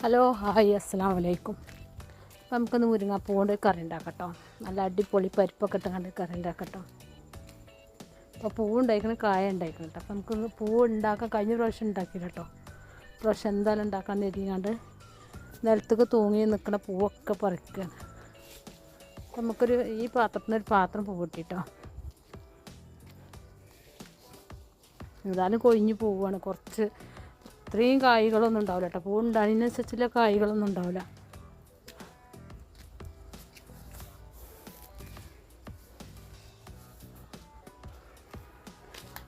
Hello hi അസ്സാം വലൈക്കും അപ്പം നമുക്കൊന്ന് മുരിങ്ങാപ്പൂ കൊണ്ട് കറി ഉണ്ടാക്കട്ടോ. നല്ല അടിപൊളി പരിപ്പൊക്കെ ഇട്ടുകൊണ്ട് കറി ഉണ്ടാക്കട്ടോ. അപ്പോൾ പൂ ഉണ്ടായിക്കണ കായ ഉണ്ടായിക്കണം കേട്ടോ അപ്പം നമുക്കൊന്ന് പൂ ഉണ്ടാക്കാൻ കഴിഞ്ഞ പ്രാവശ്യം ഉണ്ടാക്കി കേട്ടോ പ്രാവശ്യം എന്തായാലും ഉണ്ടാക്കാൻ തിരിയാണ്ട് നിലത്തേക്ക് തൂങ്ങി നിൽക്കുന്ന പൂവൊക്കെ പറിക്കുകയാണ് നമുക്കൊരു ഈ പാത്രത്തിന് ഒരു പാത്രം പൂ കിട്ടിട്ടോ. എന്തായാലും കൊഴിഞ്ഞ് പോവുകയാണ് കുറച്ച് ഇത്രയും കായ്കളൊന്നും ഉണ്ടാവില്ല കേട്ടോ പൂ അതിനനുസരിച്ചുള്ള കായ്കളൊന്നും ഉണ്ടാവില്ല.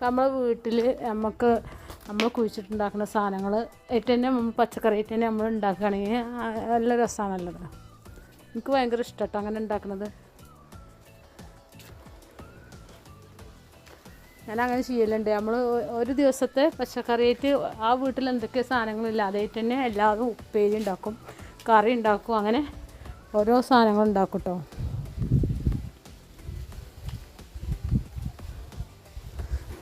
നമ്മളെ വീട്ടിൽ നമുക്ക് നമ്മൾ കുഴിച്ചിട്ടുണ്ടാക്കുന്ന സാധനങ്ങൾ ഏറ്റവും തന്നെ നമ്മൾ പച്ചക്കറി ഏറ്റവും തന്നെ നമ്മൾ ഉണ്ടാക്കുകയാണെങ്കിൽ നല്ല രസമാണല്ലോ. എനിക്ക് ഭയങ്കര ഇഷ്ടട്ടോ അങ്ങനെ ഉണ്ടാക്കുന്നത്. ഞാൻ അങ്ങനെ ചെയ്യലുണ്ട് നമ്മൾ ഒരു ദിവസത്തെ പച്ചക്കറിയായിട്ട് ആ വീട്ടിൽ എന്തൊക്കെ സാധനങ്ങളില്ല. അതായിട്ട് തന്നെ എല്ലാവരും ഉപ്പേരി ഉണ്ടാക്കും കറി ഉണ്ടാക്കും അങ്ങനെ ഓരോ സാധനങ്ങൾ ഉണ്ടാക്കും കേട്ടോ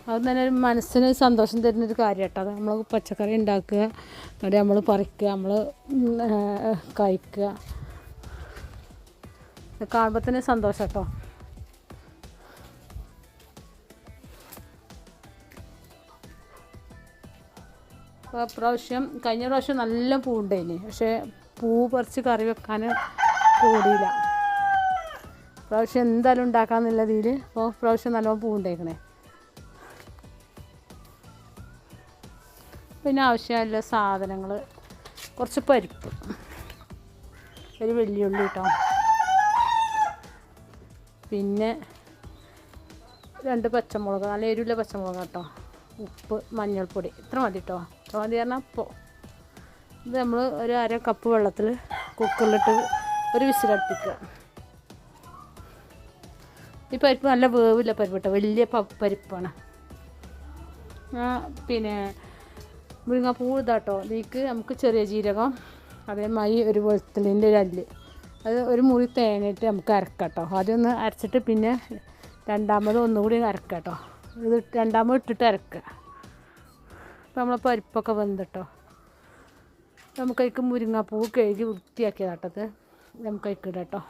അത് തന്നെ ഒരു മനസ്സിന് സന്തോഷം തരുന്നൊരു കാര്യം കേട്ടോ അത് നമ്മൾ പച്ചക്കറി ഉണ്ടാക്കുക എന്നിട്ട് നമ്മൾ പറിക്കുക നമ്മൾ കഴിക്കുക. കാണുമ്പോൾ തന്നെ സന്തോഷം കേട്ടോ അപ്പോൾ പ്രാവശ്യം കഴിഞ്ഞ പ്രാവശ്യം നല്ല പൂ ഉണ്ടായിന് പക്ഷേ പൂ പറിച്ച് കറി വെക്കാൻ കൂടിയില്ല. പ്രാവശ്യം എന്തായാലും ഉണ്ടാക്കാന്നുള്ള ഇതിൽ അപ്പോൾ പ്രാവശ്യം നല്ലോണം പൂണ്ടേക്കണേ പിന്നെ ആവശ്യമുള്ള സാധനങ്ങൾ കുറച്ച് പരിപ്പ്. ഒരു വെള്ളിയുള്ളി കേട്ടോ പിന്നെ രണ്ട് പച്ചമുളക് നല്ല എരിവുള്ള പച്ചമുളക് കേട്ടോ ഉപ്പ് മഞ്ഞൾപ്പൊടി. ഇത്ര മതി കേട്ടോ ഇത്ര മതി പറഞ്ഞാൽ അപ്പോൾ ഇത് നമ്മൾ ഒരു അര കപ്പ് വെള്ളത്തിൽ കുക്കറിലിട്ട് ഒരു വിസിലടുപ്പിക്കുക ഈ പരിപ്പ് നല്ല വേവില്ല പരിപ്പ് വലിയ പരിപ്പാണ്. പിന്നെ മുരിങ്ങാപ്പൂ ഇതാട്ടോ. ഇതിലേക്ക് നമുക്ക് ചെറിയ ജീരകം അതേമാതിരി ഒരു വെളുത്തുള്ളിന്റെ ഒരു അല്ല്. അത് ഒരു മുറി തേങ്ങയിട്ട് നമുക്ക് അരക്കാം കേട്ടോ ആദ്യം ഒന്ന് അരച്ചിട്ട് പിന്നെ രണ്ടാമത് ഒന്നുകൂടി അരക്കാം കേട്ടോ ഇത് രണ്ടാമത് ഇട്ടിട്ട് അരക്കുക. അപ്പോൾ നമ്മളെ പരിപ്പൊക്കെ വെന്തട്ടോ. നമുക്ക് അതിക്ക് മുരിങ്ങാപ്പൂ കഴുകി വൃത്തിയാക്കിയതാട്ടത്. നമുക്ക് അതിക്ക് ഇടാം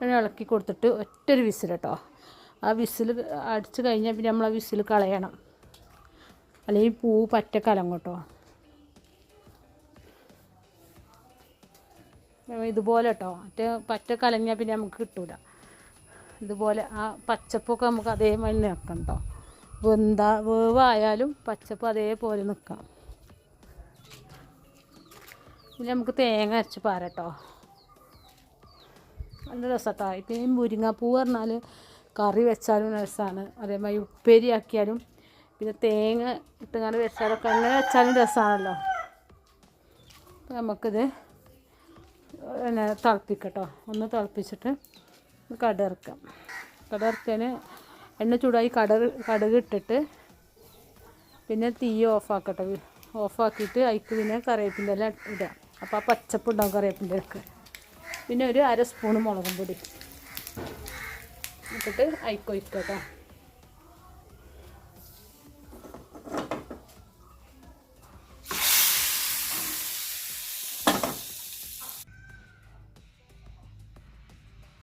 കേട്ടോ ഇളക്കി കൊടുത്തിട്ട് ഒറ്റൊരു വിസിൽ കേട്ടോ ആ വിസിൽ അടിച്ച് കഴിഞ്ഞാൽ പിന്നെ നമ്മൾ ആ വിസിൽ കളയണം. അല്ലെങ്കിൽ പൂ പറ്റ കലങ്ങോട്ടോ ഇതുപോലെ കേട്ടോ മറ്റേ പറ്റ കലങ്ങിയാൽ പിന്നെ നമുക്ക് കിട്ടൂല. ഇതുപോലെ ആ പച്ചപ്പൊക്കെ നമുക്ക് അതേമാതിരി നിൽക്കണം കേട്ടോ വെന്താ വേവായാലും പച്ചപ്പ് അതേപോലെ നിൽക്കാം പിന്നെ നമുക്ക് തേങ്ങ അരച്ച് പാരട്ടോ. നല്ല രസട്ടോ. ഇപ്പം ഈ മുരിങ്ങാപ്പൂ പറഞ്ഞാൽ കറി വെച്ചാലും രസമാണ് അതേമാതിരി ഉപ്പേരി ആക്കിയാലും പിന്നെ തേങ്ങ ഇട്ടുകൊണ്ട് വെച്ചാലൊക്കെ അങ്ങനെ വെച്ചാലും രസമാണല്ലോ അപ്പം നമുക്കിത് പിന്നെ തിളപ്പിക്കട്ടോ. ഒന്ന് തിളപ്പിച്ചിട്ട് കടയിറക്കാം. കടയിറക്കാൻ എണ്ണ ചൂടായി കടക് കടുക് ഇട്ടിട്ട് പിന്നെ തീ ഓഫാക്കട്ടെ ഓഫാക്കിയിട്ട് അതിക്ക് പിന്നെ കറിവേപ്പിന്റെ ഇല ഇടുക അപ്പോൾ ആ പച്ചപ്പ് ഉണ്ടാവും കറിവേപ്പിന്റെ ഒക്കെ പിന്നെ ഒരു അര സ്പൂൺ മുളകും പൊടി. ഇട്ടിട്ട് അയക്കൊഴിക്കുക കേട്ടോ